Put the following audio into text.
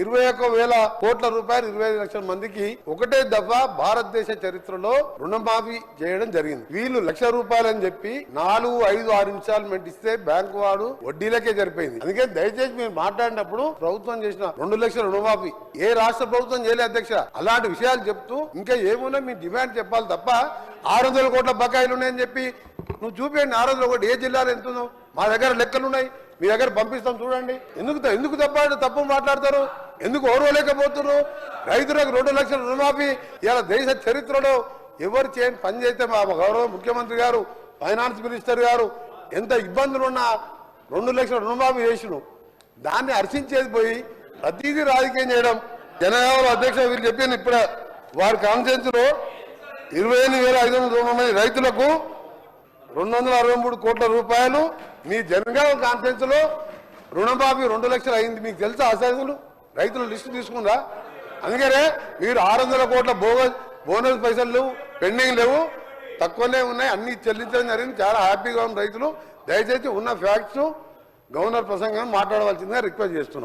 ఇరవై ఒక్క వేల కోట్ల రూపాయలు ఇరవై ఐదు లక్షల మందికి ఒకటే దఫా భారతదేశ చరిత్రలో రుణమాఫీ చేయడం జరిగింది. వీళ్ళు లక్ష రూపాయలు అని చెప్పి నాలుగు ఐదు ఆరు ఇన్స్టాల్మెంట్ ఇస్తే బ్యాంకు వాడు వడ్డీలకే జరిపోయింది అందుకే దయచేసి మీరు మాట్లాడినప్పుడు ప్రభుత్వం చేసిన రెండు లక్షల రుణమాఫీ. ఏ రాష్ట్ర ప్రభుత్వం చేయలే అధ్యక్ష? అలాంటి విషయాలు చెప్తూ ఇంకా ఏమున్నా మీ డిమాండ్ చెప్పాలి తప్ప ఆరు వందల కోట్ల బకాయిలు ఉన్నాయని చెప్పి నువ్వు చూపించండి ఆరు వందల కోట్లు ఏ జిల్లాలో ఎంత ఉందో మా దగ్గర లెక్కలు ఉన్నాయి మీ దగ్గర పంపిస్తాం చూడండి. ఎందుకు ఎందుకు తప్ప తప్పు మాట్లాడతారు? ఎందుకు ఓర్వలేకపోతున్నారు? రైతులకు రెండు లక్షల రుణమాఫీ ఇలా దేశ చరిత్రలో ఎవరు చేయని పని చేస్తే మా గౌరవ ముఖ్యమంత్రి గారు ఫైనాన్స్ మినిస్టర్ గారు ఎంత ఇబ్బందులు ఉన్నా రెండు లక్షల రుణమాఫీ చేసిన దాన్ని హర్షించేది పోయి ప్రతిదీ రాజకీయం చేయడం. జనగామ అధ్యక్షుడు వీళ్ళు చెప్పాను ఇప్పుడే వారి కాన్ఫరెన్స్లో ఇరవై ఎనిమిది వేల ఐదు వందల మంది రైతులకు రెండు వందల అరవై మూడు కోట్ల రూపాయలు మీ జనగామ కాన్ఫరెన్స్లో రుణమాఫీ రెండు లక్షలు అయింది. మీకు తెలుసా అసలు రైతుల లిస్టు తీసుకుందా? అందుకనే మీరు ఆరు వందల కోట్ల బోగస్ బోనస్ పైసలు లేవు పెండింగ్ లేవు తక్కువనే ఉన్నాయి అన్ని చెల్లించడం జరిగింది. చాలా హ్యాపీగా ఉన్న రైతులు. దయచేసి ఉన్న ఫ్యాక్ట్స్ గవర్నర్ ప్రసంగం మాట్లాడవలసిందిగా రిక్వెస్ట్ చేస్తున్నాం.